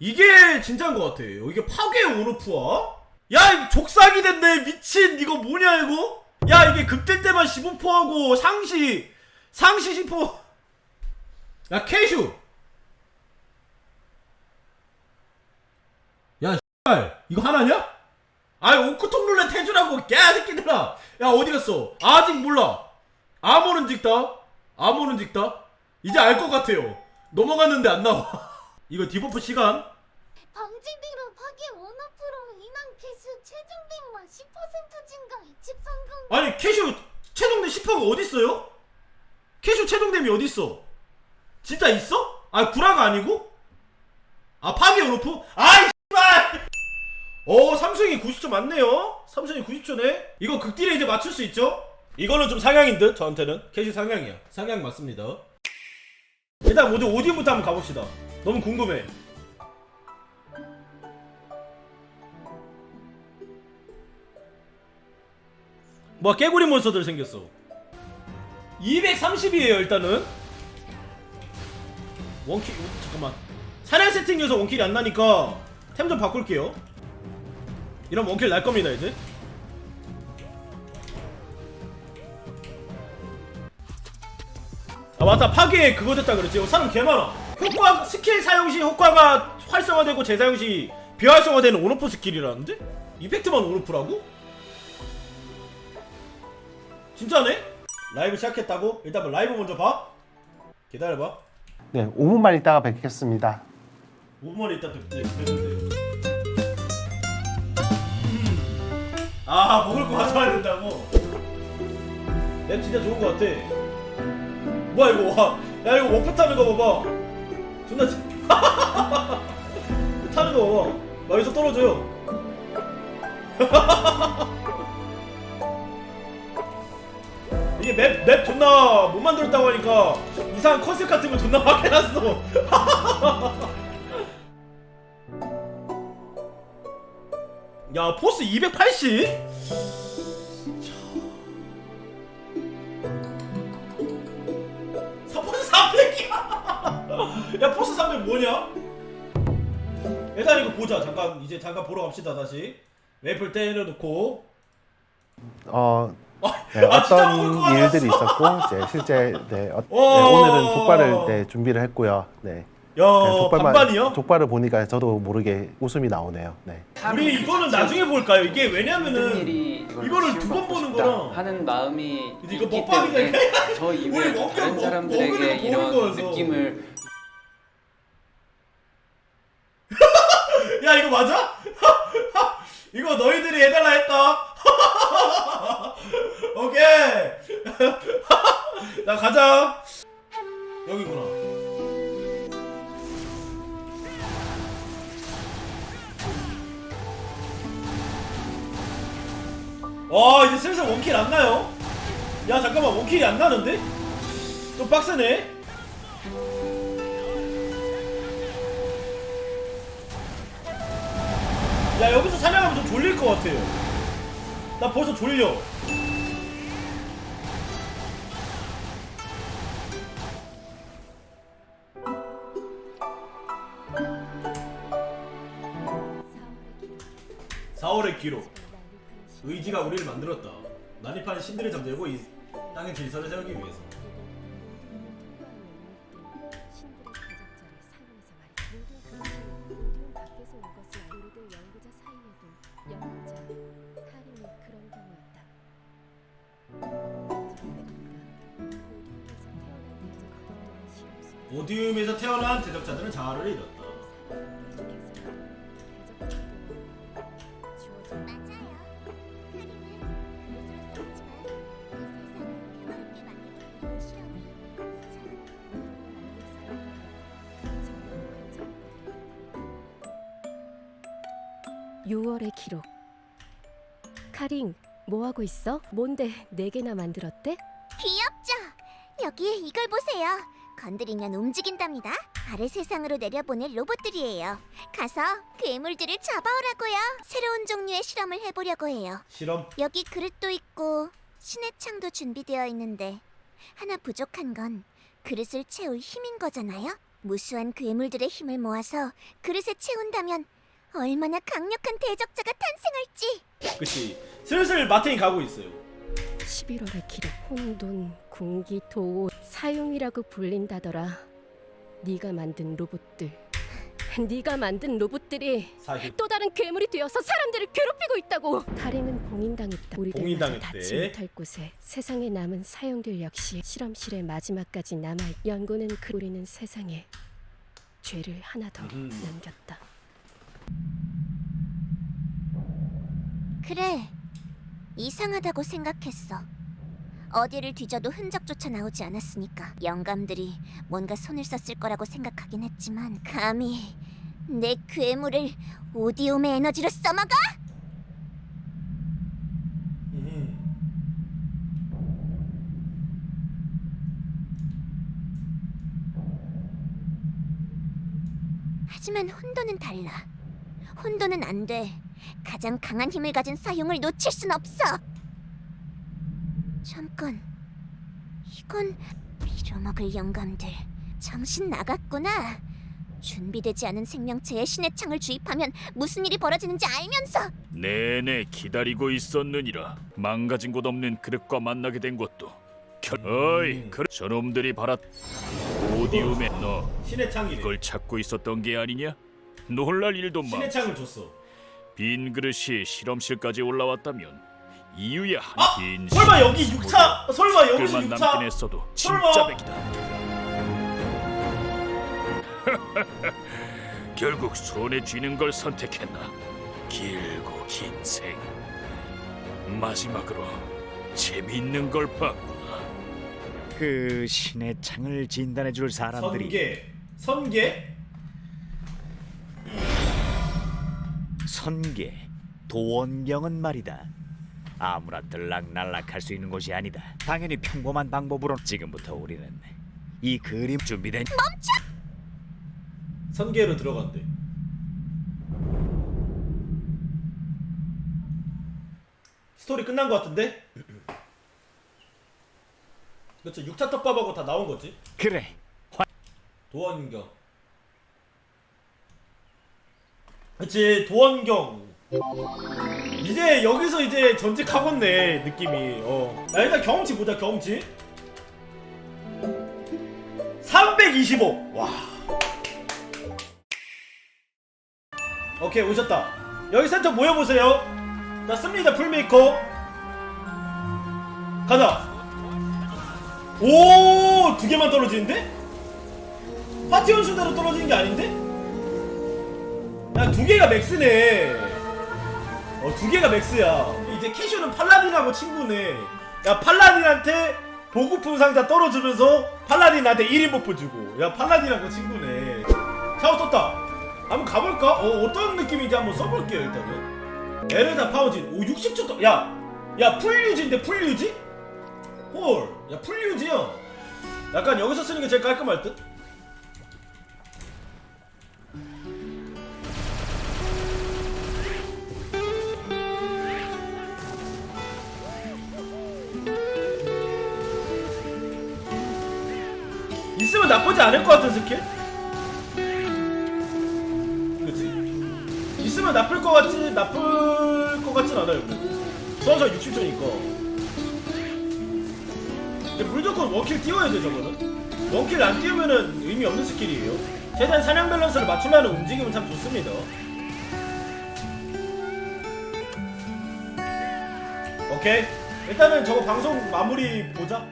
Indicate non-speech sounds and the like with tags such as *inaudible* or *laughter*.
이게 진짜인 것 같아. 이게 파괴 온오프야? 야, 이거 족삭이 됐네. 미친. 이거 뭐냐, 이거? 야, 이게 극딜 때만 15%하고 상시, 상시 10%. 야, 캐슈. 야, 씨발. 이거 하나냐? 아이, 오크통 룰렛 해주라고, 개새끼들아. 야, 어디 갔어? 아직 몰라. 아모는 찍다. 아모는 찍다. 이제 알 것 같아요. 넘어갔는데 안 나와. *laughs* 이거 디버프 시간. 방지대로 파괴 원어프로 인한 개수 최종 댐만 10% 증가 예측 성공 아니 캐슈 최종됨 10%가 어딨어요? 캐슈 최종됨이 어딨어? 진짜 있어? 아 구라가 아니고? 아 파괴 오로프? 아이 씨발! 어 삼성이 90초 맞네요 삼성이 90초네 이거 극딜에 이제 맞출 수 있죠? 이거는 좀 상향인 듯 저한테는 캐슈 상향이야 상향 맞습니다 일단 먼저 오디오부터 한번 가봅시다 너무 궁금해. 뭐 깨구리 몬스터들 생겼어. 230이에요 일단은. 원킬 어, 잠깐만. 사냥 세팅에서 원킬이 안 나니까 템 좀 바꿀게요. 이런 원킬 날 겁니다 이제. 아 맞다. 파괴 그거 됐다 그랬지. 사람 개 많아 효과 스킬 사용 시 효과가 활성화되고 재사용 시 비활성화되는 온오프 스킬이라는데? 이펙트만 온오프라고? 진짜네? 라이브 시작했다고? 일단 뭐 라이브 먼저 봐 기다려봐 네, 5분만 있다가 뵙겠습니다. 5분만에 있다 뵙지 뵙는데 음. 아 먹을 거 가져와야 된다고 랩 진짜 좋은 거 같아 뭐야 이거 와. 야 이거 워프 타는 거 봐봐 존나 지- *laughs* 타는 거 여기서 떨어져요. *laughs* 이게 맵, 맵 존나 못 만들었다고 하니까 이상한 컨셉 같은 거 존나 막 해놨어. *laughs* 야 포스 280? 야야 포스 300 뭐냐? 일단 이거 보자 잠깐 이제 잠깐 보러 갑시다 다시 웨이플 때려놓고 어, 아, 네, 아, 진짜 먹을 거 어떤 일들이. 있었고 이제 실제 네, 어, 네, 오. 오늘은 족발을 네, 준비를 했고요. 네. 야 네, 반반이요? 족발을 보니까 저도 모르게 웃음이 나오네요. 네. 우리 이거는 나중에 볼까요? 이게 왜냐면은 일이 이거를 두번 보는 싶다 거랑 하는 마음이 이제 이거 있기 먹방이 때문에. 저 우리 먹- 다른 먹- 사람들에게 먹으려고 보는 이런 거여서. 느낌을 야 이거 맞아? *laughs* 이거 너희들이 해달라 했다. *laughs* 오케이. *laughs* 나 가자. 여기구나. 와 이제 슬슬 원킬 안 나요? 야 잠깐만 원킬이 안 나는데? 좀 빡세네. 야 여기서 사냥하면 좀 졸릴 것 같아요 나 벌써 졸려. 사월의 기록. 의지가 우리를 만들었다. 난입하는 신들을 잠재고 이 땅의 질서를 세우기 위해서 오디움에서 태어난 대적자들은 자아를 잃었다 유월의 기록. 카링, 뭐 하고 있어? 뭔데 네 개나 만들었대? 귀엽죠? 여기 이걸 보세요 건드리면 움직인답니다. 아래 세상으로 내려보낼 로봇들이에요. 가서 괴물들을 잡아오라고요. 새로운 종류의 실험을 해보려고 해요. 실험? 여기 그릇도 있고 신의 창도 준비되어 있는데 하나 부족한 건 그릇을 채울 힘인 거잖아요. 무수한 괴물들의 힘을 모아서 그릇에 채운다면 얼마나 강력한 대적자가 탄생할지. 그치. 슬슬 마탱이 가고 있어요. 11월의 기록 혼돈, 군기, 도, 사용이라고 불린다더라. 네가 만든 로봇들. *laughs* 네가 만든 로봇들이 사실 또 다른 괴물이 되어서 사람들을 괴롭히고 있다고. 가링은 봉인당했다. 우리들마저 봉인당했대. 닿지 못할 곳에 세상에 남은 사용들 역시 실험실의 마지막까지 남아 연구는 그 우리는 세상에 죄를 하나 더 음. 남겼다. 그래, 이상하다고 생각했어. 어디를 뒤져도 흔적조차 나오지 않았으니까 영감들이 뭔가 손을 썼을 거라고 생각하긴 했지만 감히 내 괴물을 오디움의 에너지로 써먹어? 음. 하지만 혼돈은 달라. 혼돈은 안 돼. 가장 강한 힘을 가진 사용을 놓칠 순 없어. 잠깐. 이건 빌어먹을 영감들. 정신 나갔구나. 준비되지 않은 생명체에 신의 창을 주입하면 무슨 일이 벌어지는지 알면서 내내 기다리고 있었느니라 망가진 곳 없는 그릇과 만나게 된 것도 결... 어이 그래 저놈들이 바랐 오디움에 너 신의 창이래 이걸 찾고 있었던 게 아니냐? 놀랄 일도 신의 많. 창을 줬어 빈 그릇이 실험실까지 올라왔다면 이유야 아! 한빈 설마 여기 6차 설마 여기서 6차 남긴 했어도 설마! 진짜 백이다. *laughs* 결국 손에 쥐는 걸 선택했나? 길고 긴 생. 마지막으로 재미있는 걸 봤구나. 그 신의 창을 진단해 줄 사람들이 선계 선계 선계 도원경은 말이다. 아무나 들락날락할 수 있는 곳이 아니다. 당연히 평범한 방법으로 지금부터 우리는 이 그림 준비된 선계로 들어간대. 스토리 끝난 것 같은데? 그렇죠 6차 떡밥하고 다 나온 거지? 그래. 도원경. 그치 도원경 이제 여기서 이제 전직하겠네 느낌이 어. 야 일단 경험치 보자 경험치 325 와. 오케이 오셨다 여기 센터 모여보세요 자 씁니다 풀메이커 가자 오 두 개만 떨어지는데? 파티 연수대로 떨어지는 게 아닌데? 야 두 개가 맥스네 어 두 개가 맥스야 이제 캐슈는 팔라딘하고 친구네 야 팔라딘한테 보급품 상자 떨어지면서 팔라딘한테 1인 버프 주고 야 팔라딘하고 친구네 샤워 떴다 한번 가볼까? 어 어떤 느낌인지 한번 써볼게요 일단은 에르다 파워진 오 60초 떠 야! 야 풀유지인데 풀유지? 헐, 야 풀유지야. 약간 여기서 쓰는 게 제일 깔끔할 듯. 나쁘지 않을 것 같은 스킬? 그치? 있으면 나쁠 것 같지, 나쁠 것 같진 않아요. 수화사 60초니까. 근데 무조건 원킬 띄워야 돼 저거는 원킬 안 띄우면은 의미 없는 스킬이에요 최대한 사냥 밸런스를 맞추려는 움직임은 참 좋습니다 오케이 일단은 저거 방송 마무리 보자